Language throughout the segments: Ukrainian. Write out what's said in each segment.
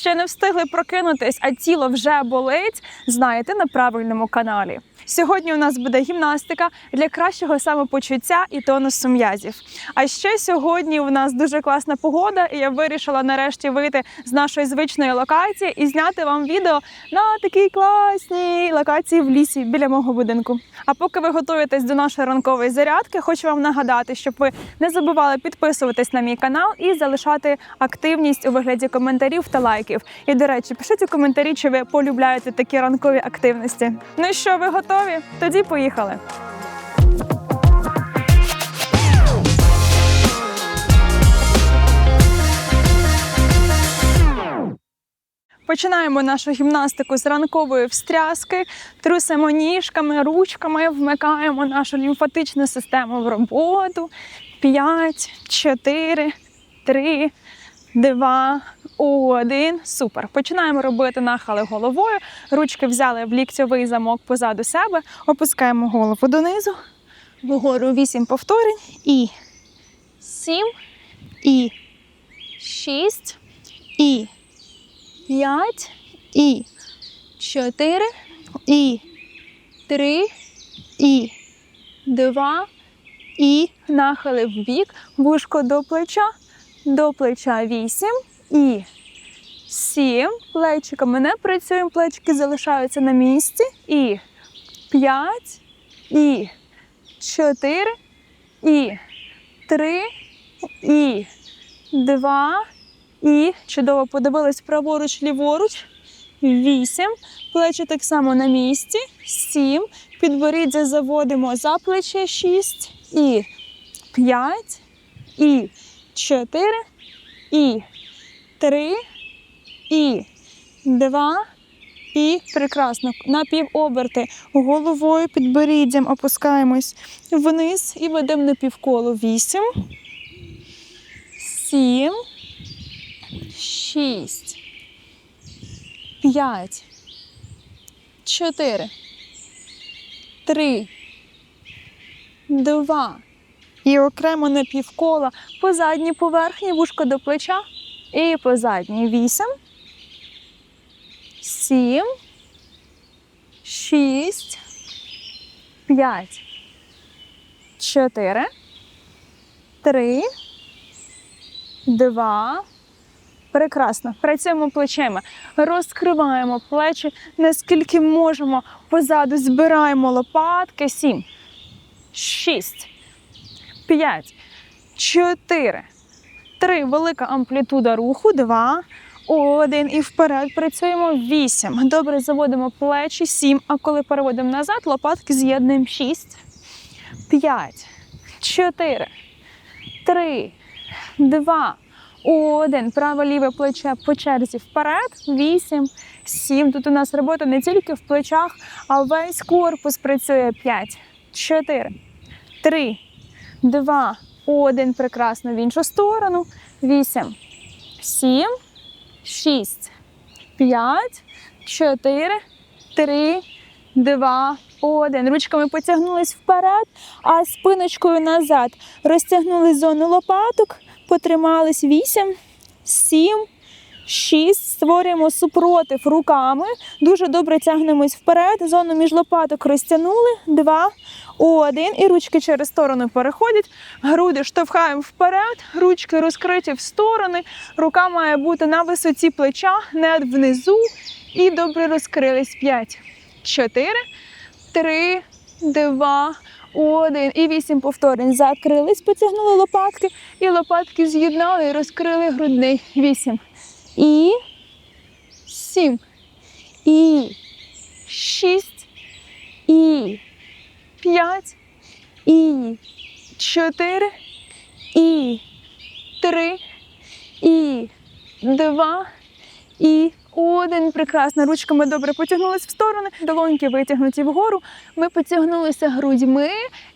ще не встигли прокинутись, а тіло вже болить, знаєте на правильному каналі. Сьогодні у нас буде гімнастика для кращого самопочуття і тонусу м'язів. А ще сьогодні у нас дуже класна погода, і я вирішила нарешті вийти з нашої звичної локації і зняти вам відео на такій класній локації в лісі біля мого будинку. А поки ви готуєтесь до нашої ранкової зарядки, хочу вам нагадати, щоб ви не забували підписуватись на мій канал і залишати активність у вигляді коментарів та лайків. І до речі, пишіть у коментарі, чи ви полюбляєте такі ранкові активності. Ну що, ви готові? Тоді поїхали. Починаємо нашу гімнастику з ранкової встряски, трусимо ніжками, ручками, вмикаємо нашу лімфатичну систему в роботу. 5, 4, 3, 2, 1. Супер. Починаємо робити нахили головою. Ручки взяли в ліктьовий замок позаду себе, опускаємо голову донизу, вгору 8 повторень. І 7, і 6, і 5, і 4, і 3, і 2, і нахили в бік, вушко до плеча, до плеча 8, і 7, плечиками не працюємо, плечики залишаються на місці, і 5, і 4, і 3, і 2, і чудово подивились праворуч, ліворуч. Вісім. Плечі так само на місці. Сім. Підборіддя заводимо за плече. Шість. І п'ять. І чотири. І три. І два. І прекрасно. На півоберти головою підборіддям опускаємось вниз і ведемо на півколо. Вісім. Сім шість, п'ять, чотири, три, два. І окремо на півкола по задній поверхні, вушко до плеча. І по задній вісім, сім, шість, п'ять, чотири, три, два. Прекрасно. Працюємо плечима. Розкриваємо плечі, наскільки можемо. Позаду збираємо лопатки. Сім, шість, п'ять, чотири, три. Велика амплітуда руху. Два. Один. І вперед працюємо. Вісім. Добре, заводимо плечі. Сім. А коли переводимо назад, лопатки з'єднуємо. Шість, п'ять, чотири, три, два. Один. Праве ліве плече по черзі вперед. Вісім, сім. Тут у нас робота не тільки в плечах, а весь корпус працює. П'ять, чотири, три, два, один. Прекрасно в іншу сторону. Вісім, сім, шість, п'ять, чотири, три, два. Один. Ручками потягнулись вперед, а спиночкою назад. Розтягнули зону лопаток. Потримались 8, 7, 6. Створюємо супротив руками. Дуже добре тягнемось вперед. Зону між лопаток розтягнули. 2, 1. І ручки через сторону переходять. Груди штовхаємо вперед, ручки розкриті в сторони. Рука має бути на висоті плеча, не внизу. І добре розкрились. 5, 4, 3, 2, один. І вісім повторень. Закрились, потягнули лопатки. І лопатки з'єднали і розкрили грудний. Вісім. І сім. І шість. І п'ять. І чотири. І три. І два. І один. Прекрасно. Ручками добре потягнулись в сторони, долоньки витягнуті вгору. Ми потягнулися грудьми,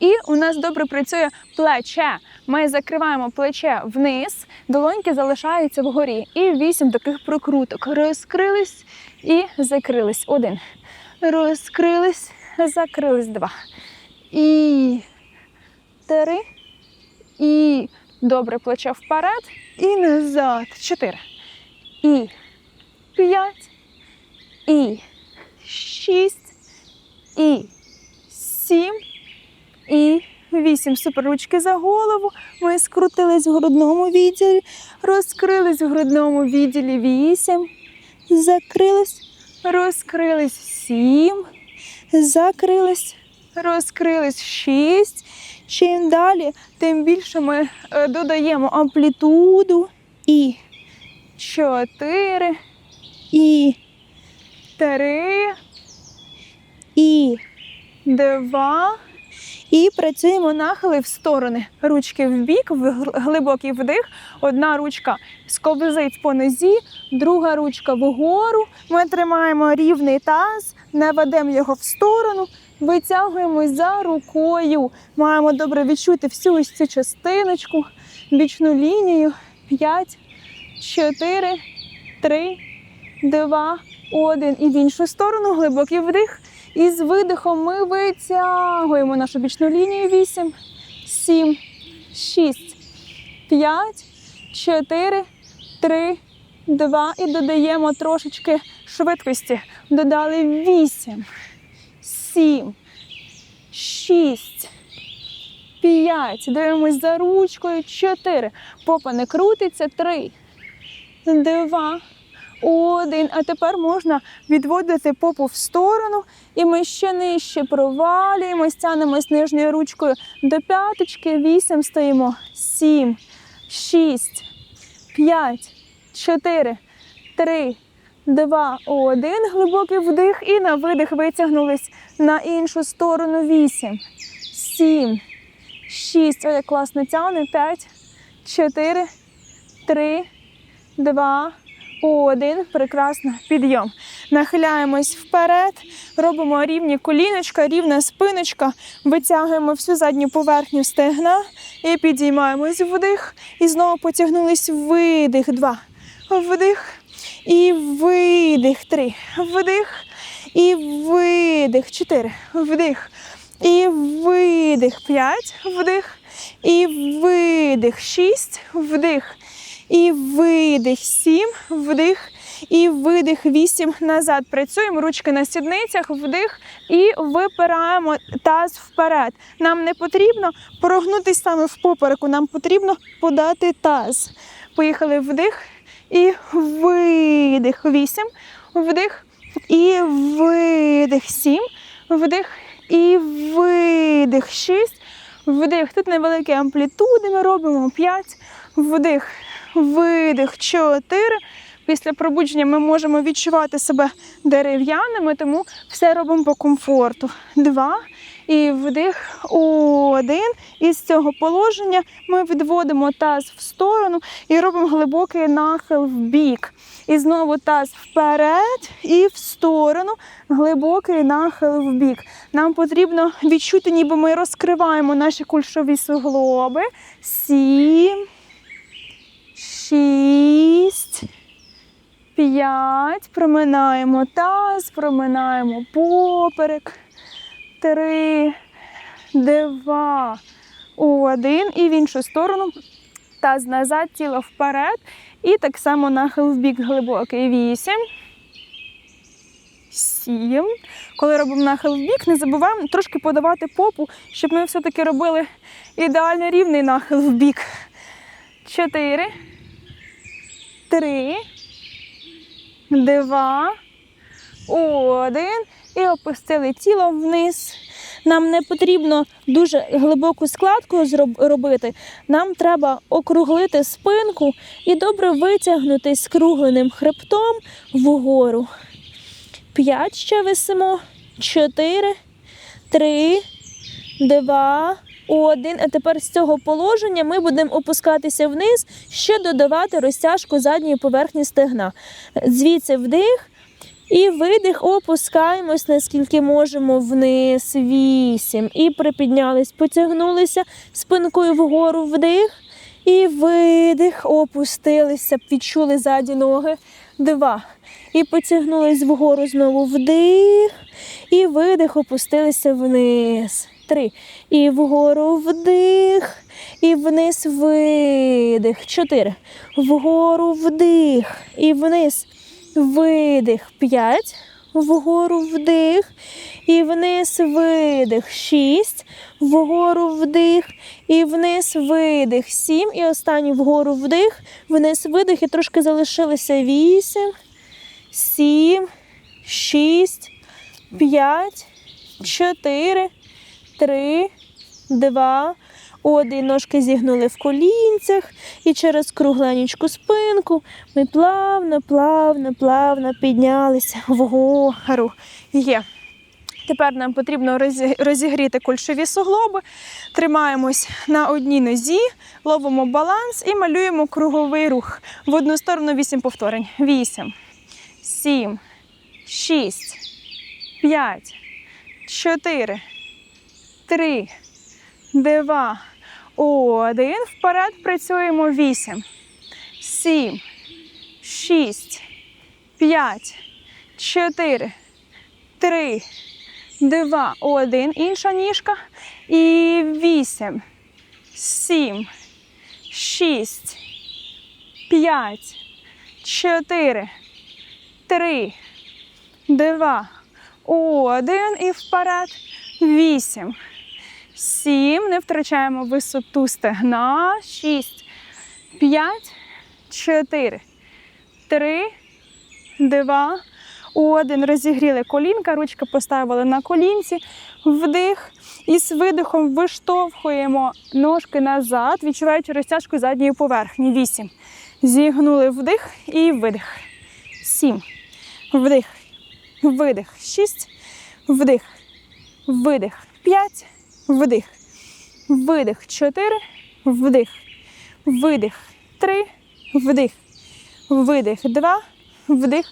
і у нас добре працює плече. Ми закриваємо плече вниз, долоньки залишаються вгорі. І вісім таких прокруток. Розкрились і закрились. Один. Розкрились, закрились. Два. І три. І добре плече вперед і назад. Чотири. І п'ять, і шість, і сім, і вісім. Супер. Ручки за голову. Ми скрутились в грудному відділі, розкрились в грудному відділі вісім, закрились, розкрились сім, закрились, розкрились шість. Чим далі, тим більше ми е, додаємо амплітуду і чотири, і три, і два. І працюємо нахили в сторони. Ручки в бік, глибокий вдих. Одна ручка сковзить по нозі, друга ручка вгору. Ми тримаємо рівний таз, не ведемо його в сторону, витягуємо за рукою. Маємо добре відчути всю ось цю частиночку, бічну лінію. П'ять, чотири, три, два, один. І в іншу сторону глибокий вдих. І з видихом ми витягуємо нашу бічну лінію. 8, 7, 6, 5, 4, 3, 2. І додаємо трошечки швидкості. Додали 8, 7, 6, 5. Дивимось за ручкою. 4. Попа не крутиться. 3, 2, один. А тепер можна відводити попу в сторону, і ми ще нижче провалюємось, тянемось нижньою ручкою до п'яточки. Вісім стоїмо. Сім, шість, п'ять, чотири, три, два, один. Глибокий вдих і на видих витягнулись на іншу сторону. Вісім, сім, шість. Ой, як класно тягне. П'ять, чотири, три, два. Один, прекрасно, підйом. Нахиляємось вперед, робимо рівні коліночка, рівна спиночка, витягуємо всю задню поверхню стегна і підіймаємось вдих. І знову потягнулись видих. Два. Вдих і видих. Три. Вдих і видих. Чотири. Вдих. І видих. П'ять. Вдих. І видих. Шість. Вдих. І видих. Сім. Вдих. І видих. Вісім. Назад. Працюємо. Ручки на сідницях. Вдих. І випираємо таз вперед. Нам не потрібно прогнутися саме в попереку. Нам потрібно подати таз. Поїхали вдих. І видих. Вісім. Вдих. І видих. Сім. Вдих. І видих. Шість. Вдих. Тут невеликі амплітуди ми робимо. П'ять. Вдих. Видих. Чотири. Після пробудження ми можемо відчувати себе дерев'яними, тому все робимо по комфорту. Два. І вдих. Один. І з цього положення ми відводимо таз в сторону і робимо глибокий нахил в бік. І знову таз вперед і в сторону. Глибокий нахил в бік. Нам потрібно відчути, ніби ми розкриваємо наші кульшові суглоби. Сім. Шість. П'ять. Проминаємо таз, проминаємо поперек. Три, два, один. І в іншу сторону. Таз назад, тіло вперед. І так само нахил в бік глибокий. Вісім. Сім. Коли робимо нахил в бік, не забуваємо трошки подавати попу, щоб ми все-таки робили ідеально рівний нахил в бік. Чотири. Три. Два. Один. І опустили тіло вниз. Нам не потрібно дуже глибоку складку робити. Нам треба округлити спинку і добре витягнути скругленим хребтом вгору. П'ять ще висимо. Чотири, три, два, один. А тепер з цього положення ми будемо опускатися вниз, ще додавати розтяжку задньої поверхні стегна. Звідси вдих. І видих, опускаємось, наскільки можемо вниз. Вісім. І припіднялись, потягнулися спинкою вгору вдих. І видих, опустилися, відчули ззаді ноги. Два. І потягнулись вгору знову вдих. І видих, опустилися вниз. Три. І вгору вдих. І вниз видих. Чотири. Вгору вдих. І вниз. видих, п'ять, вгору вдих і вниз видих, шість, вгору вдих і вниз видих, сім. І останній вгору вдих, вниз видих і трошки залишилося вісім, сім, шість, п'ять, чотири, три, два. Один ножки зігнули в колінцях і через кругленічку спинку ми плавно, плавно, плавно піднялися вгору. Є. Тепер нам потрібно розігріти кульшові суглоби. Тримаємось на одній нозі, ловимо баланс і малюємо круговий рух. В одну сторону 8 повторень. 8, 7, 6, 5, 4, 3, 2, 1. Вперед працюємо 8, 7, 6, 5, 4, 3, 2, 1. Інша ніжка. І 8, 7, 6, 5, 4, 3, 2, 1. І вперед. 8, 7. Не втрачаємо висоту стегна. 6, 5, 4, 3, 2, один. Розігріли колінка, ручки поставили на колінці, вдих. І з видихом виштовхуємо ножки назад, відчуваючи розтяжку задньої поверхні. Вісім. Зігнули вдих і видих. Сім. Вдих. Видих. Шість. Вдих. Видих. П'ять. Вдих. Видих. Чотири. Вдих. Видих. Три. Вдих. Видих. Два. Вдих.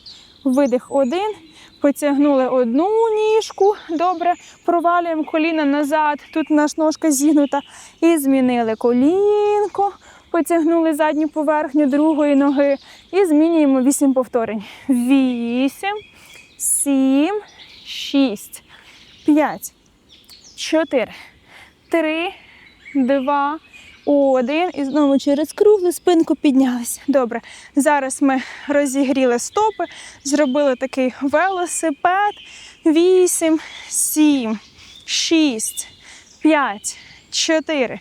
Видих один. Потягнули одну ніжку. Добре. Провалюємо коліна назад. Тут наша ножка зігнута. І змінили колінко. Потягнули задню поверхню другої ноги. І змінюємо вісім повторень. Вісім, сім, шість, п'ять, чотири, три, два, один. І знову через круглу спинку піднялися. Добре. Зараз ми розігріли стопи, зробили такий велосипед. Вісім, сім, шість, п'ять, чотири,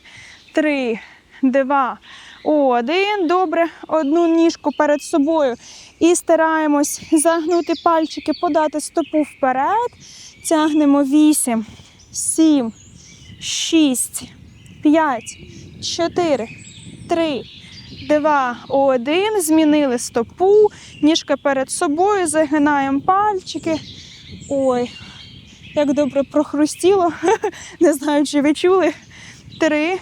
три, два, один. Добре. Одну ніжку перед собою. І стараємось загнути пальчики, подати стопу вперед. Тягнемо вісім, сім, шість, п'ять, чотири, три, два, один. Змінили стопу, ніжка перед собою, загинаємо пальчики. Ой, як добре прохрустіло. Не знаю, чи ви чули. Три,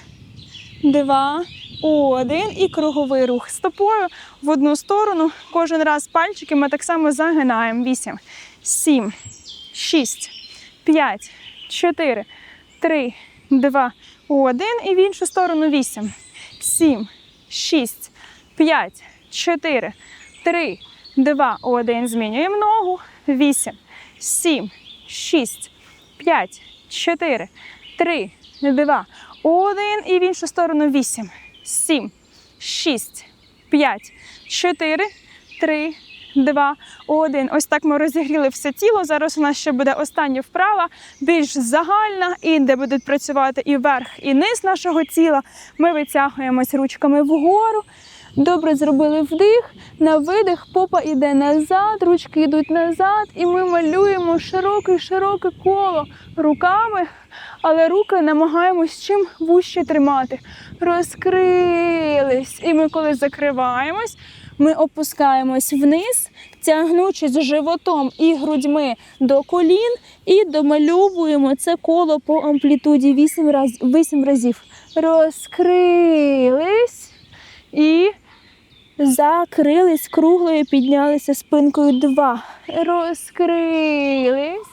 два, один. І круговий рух стопою в одну сторону. Кожен раз пальчики ми так само загинаємо. Вісім, сім, шість, п'ять, чотири, три, два, один. І в іншу сторону вісім, сім, шість, п'ять, чотири, три, два, один. Змінюємо ногу. Вісім, сім, шість, п'ять, чотири, три, два, один. І в іншу сторону вісім, сім, шість, п'ять, чотири, три, два, один. Ось так ми розігріли все тіло. Зараз у нас ще буде остання вправа, більш загальна, і де будуть працювати і верх, і низ нашого тіла. Ми витягуємось ручками вгору. Добре зробили вдих, на видих попа йде назад, ручки йдуть назад, і ми малюємо широке-широке коло руками, але руки намагаємось чим вужче тримати. Розкрились. І ми, коли закриваємось, ми опускаємось вниз, тягнучись животом і грудьми до колін, і домальовуємо це коло по амплітуді 8 раз, 8 разів. Розкрились і закрились круглою, піднялися спинкою два. Розкрились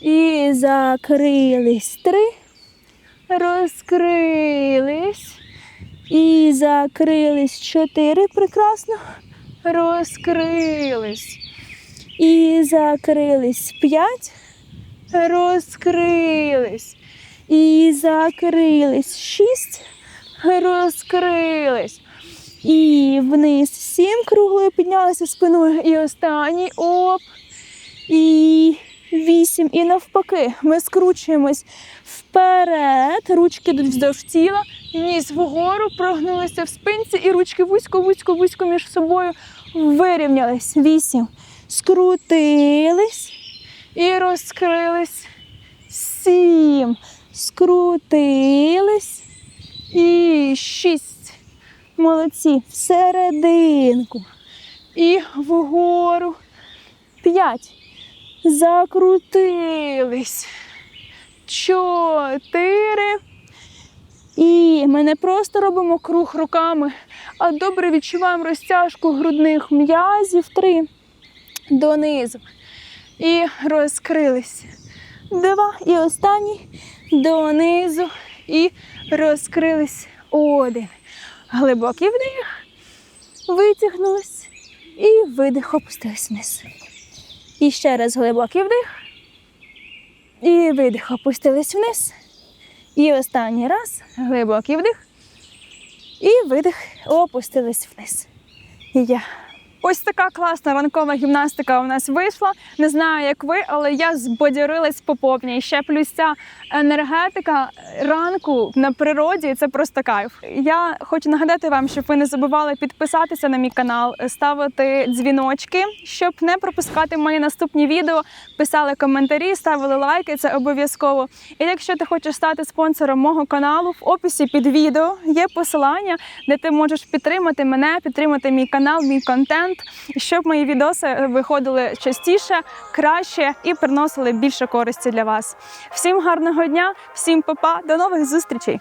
і закрились три. Розкрились і закрились чотири. Прекрасно. Розкрились. І закрились п'ять. Розкрились. І закрились шість. Розкрились. І вниз. Сім круглою піднялися спиною. І останній оп. І вісім. І навпаки. Ми скручуємось вперед. Ручки йдуть вздовж тіла. Ніс вгору, прогнулися в спинці, і ручки вузько, вузько, вузько між собою вирівнялись. Вісім. Скрутились і розкрились. Сім. Скрутились. І шість. Молодці. Всерединку. І вгору. П'ять. Закрутились. Чотири. І ми не просто робимо круг руками, а добре відчуваємо розтяжку грудних м'язів. Три. Донизу. І розкрились. Два. І останній. Донизу. І розкрились. Один. Глибокий вдих. Витягнулись. І видих, опустились вниз. І ще раз глибокий вдих. І видих, опустились вниз. І останній раз глибокий вдих. І видих, опустились вниз. І я. Ось така класна ранкова гімнастика у нас вийшла. Не знаю, як ви, але я збодярилась по повній. Ще плюс ця енергетика ранку на природі це просто кайф. Я хочу нагадати вам, щоб ви не забували підписатися на мій канал, ставити дзвіночки, щоб не пропускати мої наступні відео. Писали коментарі, ставили лайки. Це обов'язково. І якщо ти хочеш стати спонсором мого каналу, в описі під відео є посилання, де ти можеш підтримати мене, підтримати мій канал, мій контент, щоб мої відоси виходили частіше, краще і приносили більше користі для вас. Всім гарного дня, всім па-па, до нових зустрічей!